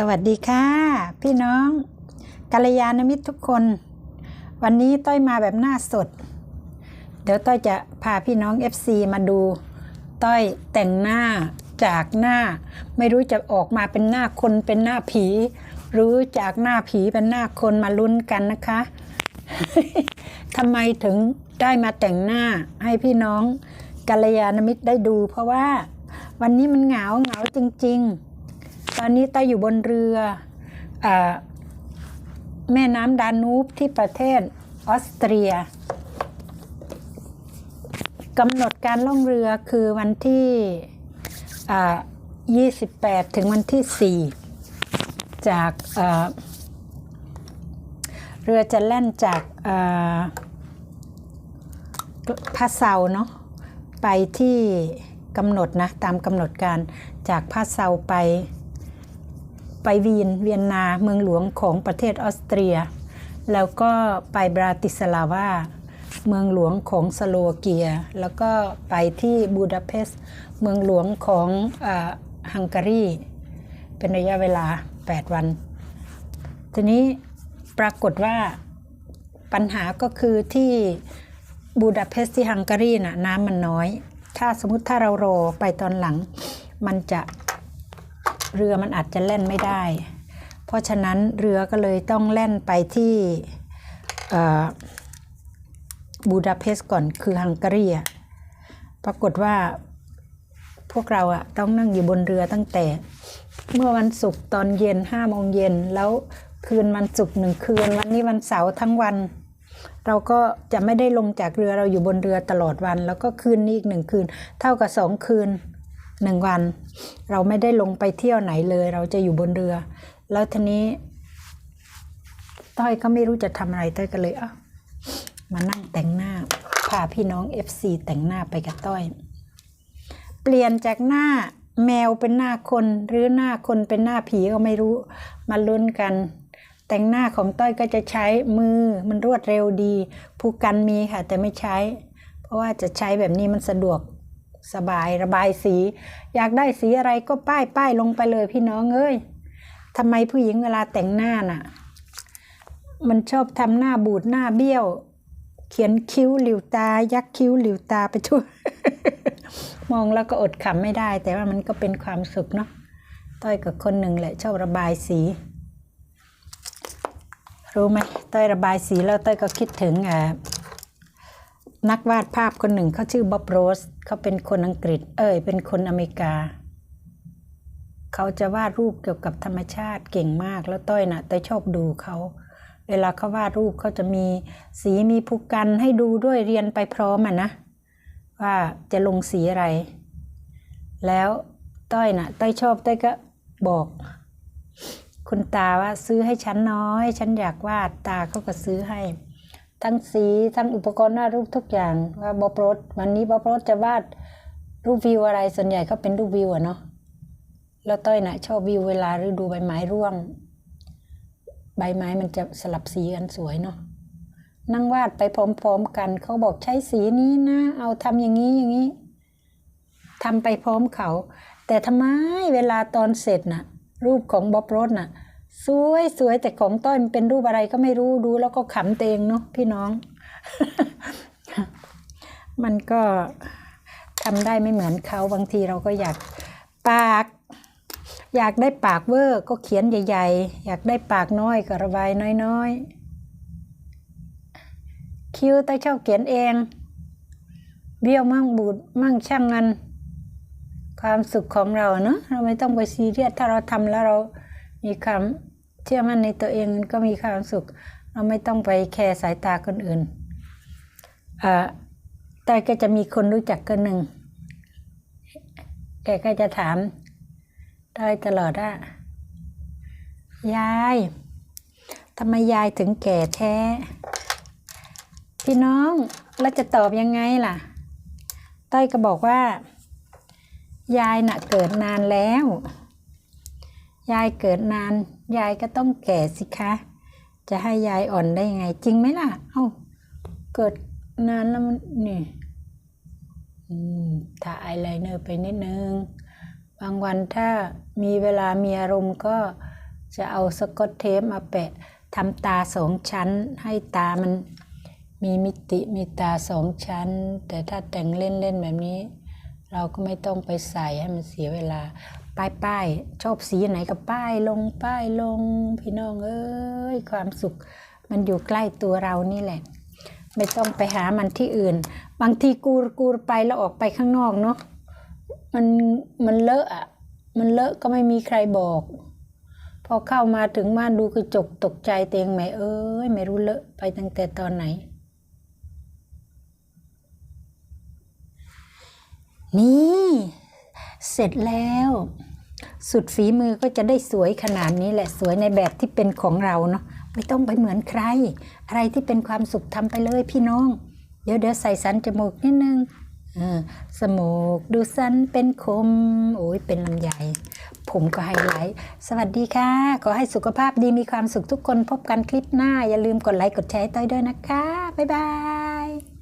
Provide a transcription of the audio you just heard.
สวัสดีค่ะ พี่น้องกัลยาณมิตรทุกคน วันนี้ต้อยมาแบบหน้าสด เดี๋ยวต้อยจะพาพี่น้อง FC มาดู ต้อยแต่งหน้าจากหน้า ไม่รู้จะออกมาเป็นหน้าคนเป็นหน้าผี หรือจากหน้าผีเป็นหน้าคนมาลุ้นกันนะคะทำไมถึงได้มาแต่งหน้าให้พี่น้องกัลยาณมิตรได้ดู เพราะว่าวันนี้มันเหงาเหงาจริง ๆ ตอนนี้ต้อยอยู่บนเรืออแม่น้ำดานูบที่ประเทศออสเตรียกำหนดการล่องเรือคือวันที่อ่า28 ถึงวันที่ 4 จากเรือจะแล่นจากอ่าพาเซาเนาะไปที่กำหนดนะ ตามกำหนดการจากพาเซาไป ไปวีนเวียนนาเมืองหลวงของประเทศออสเตรีย แล้วก็ไปบราติสลาวาเมืองหลวงของสโลวาเกีย แล้วก็ไปที่บูดาเปสต์เมืองหลวงของอาฮังการี เป็นระยะเวลา 8 วัน ทีนี้ปรากฏว่าปัญหาก็คือที่บูดาเปสต์ที่ฮังการีน่ะน้ำมันน้อย ถ้าสมมติถ้าเรารอไปตอนหลังมันจะ เรือมันอาจจะแล่นไม่ได้ เพราะฉะนั้นเรือก็เลยต้องแล่นไปที่บูดาเปสต์ก่อนคือฮังการีปรากฏว่าพวกเราอะต้องนั่งอยู่บนเรือตั้งแต่ เมื่อวันศุกร์ตอนเย็นห้าโมงเย็นแล้วคืนวันศุกร์หนึ่งคืน วันนี้วันเสาร์ทั้งวัน เราก็จะไม่ได้ลงจากเรือเราอยู่บนเรือตลอดวัน แล้วก็คืนนี้อีกหนึ่งคืน เท่ากับสองคืน หนึ่งวัน เราไม่ได้ลงไปเที่ยวไหนเลย เราจะอยู่บนเรือ แล้วทีนี้ ต้อยก็ไม่รู้จะทำอะไรต้อยก็เลยเอ้ามานั่งแต่งหน้าพาพี่น้อง FC แต่งหน้าไปกับต้อย เปลี่ยนจากหน้าแมวเป็นหน้าคนหรือหน้าคนเป็นหน้าผีก็ไม่รู้มาลุ้นกัน แต่งหน้าของต้อยก็จะใช้มือมันรวดเร็วดี ผู้กันมีค่ะ แต่ไม่ใช้ เพราะว่าจะใช้แบบนี้มันสะดวก สบายระบายสี อยากได้สีอะไรก็ป้ายป้ายลงไปเลยพี่น้องเอ้ยทำไมผู้หญิงเวลาแต่งหน้าน่ะ มันชอบทำหน้าบูดหน้าเบี้ยว เขียนคิ้วหลิวตา ยักคิ้วหลิวตาไปทั่วมองแล้วก็อดขำไม่ได้ แต่ว่ามันก็เป็นความสุขเนาะต้อยกับคนหนึ่งแหละชอบระบายสีรู้ไหมต้อยระบายสีแล้วต้อยก็คิดถึงอ่า นักวาดภาพคนหนึ่งเขาชื่อบ๊อบโรสเขาเป็นคนอังกฤษ เอ้ยเป็นคนอเมริกา เขาจะวาดรูปเกี่ยวกับธรรมชาติเก่งมากแล้วต้อยนะ่ะต้อยชอบดูเขาเวลาเขาวาดรูปเขาจะมีสีมีภูกันให้ดูด้วยเรียนไปพร้อมอะนะว่าจะลงสีอะไร แล้วต้อยนะ่ะต้อยชอบต้อยก็บอก คุณตาว่าซื้อให้ฉันน้อย ฉันอยากวาดตาเขาก็ซื้อให้ ทั้งสีทั้งอุปกรณ์วาดรูปทุกอย่างว่าบอปรสวันนี้บอปรสจะวาดรูปวิวอะไรส่วนใหญ่เขาเป็นรูปวิวอะเนาะแล้วต้อยนะ่ะชอบวิวเวลาฤดูใบไม้ร่วง ใบไม้มันจะสลับสีกันสวยเนาะนั่งวาดไปพร้อมๆกัน เขาบอกใช้สีนี้นะ เอาทำอย่างนี้อย่างนี้ทำไปพร้อมเขา แต่ทำไมเวลาตอนเสร็จน่ะ รูปของบ๊อบโรสน่ะ สวยสวยแต่ของต้อยมันเป็นรูปอะไรก็ไม่รู้ดูแล้วก็ขำเตงเนาะพี่น้อง มันก็ทำได้ไม่เหมือนเขาบางทีเราก็อยากปาก อยากได้ปากเวอร์ก็เขียนใหญ่ ๆ อยากได้ปากน้อยก็ระบายน้อยๆ คิ้วต้อยชอบเขียนเอง เบี้ยวมั่งบูดมั่งช่างงันความสุขของเราเนาะเราไม่ต้องไปซีเรียสถ้าเราทำแล้วเรามีความ เชื่อมั่นในตัวเองมันก็มีความสุข เราไม่ต้องไปแคร์สายตาคนอื่นอ่าแต่ก็จะมีคนรู้จักคนหนึ่ง แกก็จะถามได้ตลอดว่ายายทำไมยายถึงแก่แท้ พี่น้องแล้วจะตอบยังไงล่ะ ต้อยก็บอกว่า ยายน่ะเกิดนานแล้ว ยายเกิดนาน ยายก็ต้องแก่สิคะ จะให้ยายอ่อนได้ยังไง จริงไหมล่ะ เอ้า เกิดนานแล้วมันนี่อืมทาอายไลเนอร์ไปนิดนึง บางวันถ้ามีเวลามีอารมณ์ก็จะเอาสกอตเทปมาแปะทำตาสองชั้น ให้ตามันมีมิติมีตาสองชั้น แต่ถ้าแต่งเล่นๆแบบนี้ เราก็ไม่ต้องไปใส่ให้มันเสียเวลา ป้ายป้ายชอบสีไหนก็ป้ายลงป้ายลงพี่น้องเอ้ยความสุข มันอยู่ใกล้ตัวเรานี่แหละ ไม่ต้องไปหามันที่อื่น บางทีกูกูไปแล้วออกไปข้างนอกเนาะมันมันเลอะอะมันเลอะก็ไม่มีใครบอก พอเข้ามาถึงบ้านดูกระจกตกใจเตียงไหมเอ้ยไม่รู้เลอะไปตั้งแต่ตอนไหน นี่ เสร็จแล้ว สุดฝีมือก็จะได้สวยขนาดนี้แหละสวยในแบบที่เป็นของเราเนาะไม่ต้องไปเหมือนใคร อะไรที่เป็นความสุขทำไปเลยพี่น้อง เดี๋ยวเดี๋ยวใส่สันจมูกนิดนึงสมูกดูสันเป็นคม โอ้ยเป็นลำไยผมก็ไฮไลท์ สวัสดีค่ะ ขอให้สุขภาพดีมีความสุขทุกคนพบกันคลิปหน้า อย่าลืมกดไลค์กดแชร์ต้อยด้วยนะคะ บ๊ายบาย